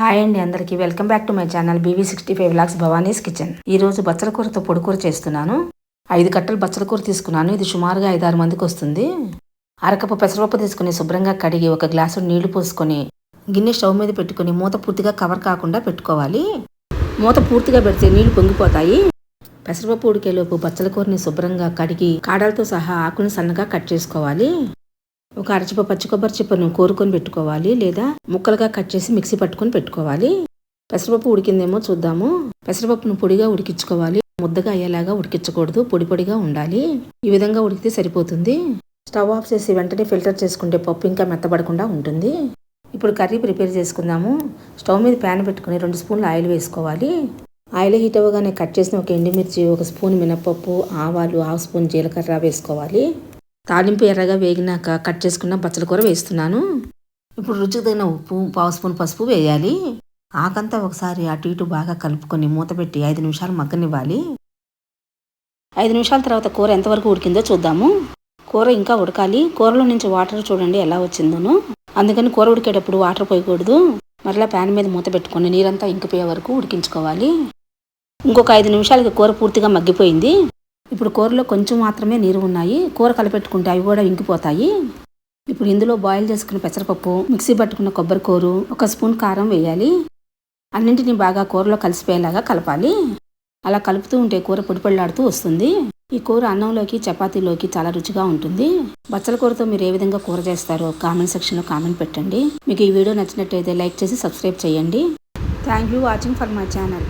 Hi అండి అందరికీ. Welcome back to my channel BV sixty five lakhs Bhavani's kitchen. ఈ రోజు బచ్చల కూరతో చేస్తున్నాను. ఐదు కట్టలు బచ్చల కూర తీసుకున్నాను. ఇది సుమారుగా ఐదారు మందికి వస్తుంది. అరకప్పు పెసరపప్పు తీసుకుని శుభ్రంగా కడిగి ఒక గ్లాసు నీళ్ళు పోసుకొని గిన్నె స్టవ్ మీద పెట్టుకుని మూత పూర్తిగా కవర్ కాకుండా పెట్టుకోవాలి. మూత పూర్తిగా పెడితే నీళ్ళు పొంగిపోతాయి. పెసరపప్పు ఉడికేలోపు బచ్చల కూరని శుభ్రంగా కడిగి కాడలతో సహా ఆకుని సన్నగా కట్ చేసుకోవాలి. ఒక అరచిప పచ్చి కొబ్బరి చిప్పను కోరుకొని పెట్టుకోవాలి లేదా ముక్కలుగా కట్ చేసి మిక్సీ పట్టుకొని పెట్టుకోవాలి. పెసరపప్పు ఉడికిందేమో చూద్దాము. పెసరపప్పును పొడిగా ఉడికించుకోవాలి. ముద్దగా అయ్యేలాగా ఉడికించకూడదు. పొడి పొడిగా ఉండాలి. ఈ విధంగా ఉడికితే సరిపోతుంది. స్టవ్ ఆఫ్ చేసి వెంటనే ఫిల్టర్ చేసుకుంటే పప్పు ఇంకా మెత్తబడకుండా ఉంటుంది. ఇప్పుడు కర్రీ ప్రిపేర్ చేసుకుందాము. స్టవ్ మీద ప్యాన్ పెట్టుకుని రెండు స్పూన్లు ఆయిల్ వేసుకోవాలి. ఆయిల్ హీట్ అవ్వగానే కట్ చేసిన ఒక ఎండుమిర్చి ఒక స్పూన్ మినపప్పు ఆవాలు హాఫ్ స్పూన్ జీలకర్ర వేసుకోవాలి. తాలింపు ఎర్రగా వేగినాక కట్ చేసుకున్న బచ్చల కూర వేస్తున్నాను. ఇప్పుడు రుచికి తగిన ఉప్పు పావు స్పూన్ పసుపు వేయాలి. ఆకంతా ఒకసారి అటు ఇటు బాగా కలుపుకొని మూత పెట్టి ఐదు నిమిషాలు మగ్గనివ్వాలి. ఐదు నిమిషాల తర్వాత కూర ఎంతవరకు ఉడికిందో చూద్దాము. కూర ఇంకా ఉడకాలి. కూరలో నుంచి వాటర్ చూడండి ఎలా వచ్చిందోనో. అందుకని కూర ఉడికేటప్పుడు వాటర్ పోయకూడదు. మరలా ప్యాన్ మీద మూత పెట్టుకొని నీరంతా ఇంకిపోయే వరకు ఉడికించుకోవాలి. ఇంకొక ఐదు నిమిషాలకి కూర పూర్తిగా మగ్గిపోయింది. ఇప్పుడు కూరలో కొంచెం మాత్రమే నీరు ఉన్నాయి. కూర కలిపెట్టుకుంటే అవి కూడా ఇంకిపోతాయి. ఇప్పుడు ఇందులో బాయిల్ చేసుకున్న పెసరపప్పు మిక్సీ పట్టుకున్న కొబ్బరి కూరు ఒక స్పూన్ కారం వేయాలి. అన్నింటినీ బాగా కూరలో కలిసిపోయేలాగా కలపాలి. అలా కలుపుతూ ఉంటే కూర పొడిపొడిలాడుతూ వస్తుంది. ఈ కూర అన్నంలోకి చపాతీలోకి చాలా రుచిగా ఉంటుంది. బచ్చల కూరతో మీరు ఏ విధంగా కూర చేస్తారో కామెంట్ సెక్షన్లో కామెంట్ పెట్టండి. మీకు ఈ వీడియో నచ్చినట్టయితే లైక్ చేసి సబ్స్క్రైబ్ చేయండి. Thank you watching for my channel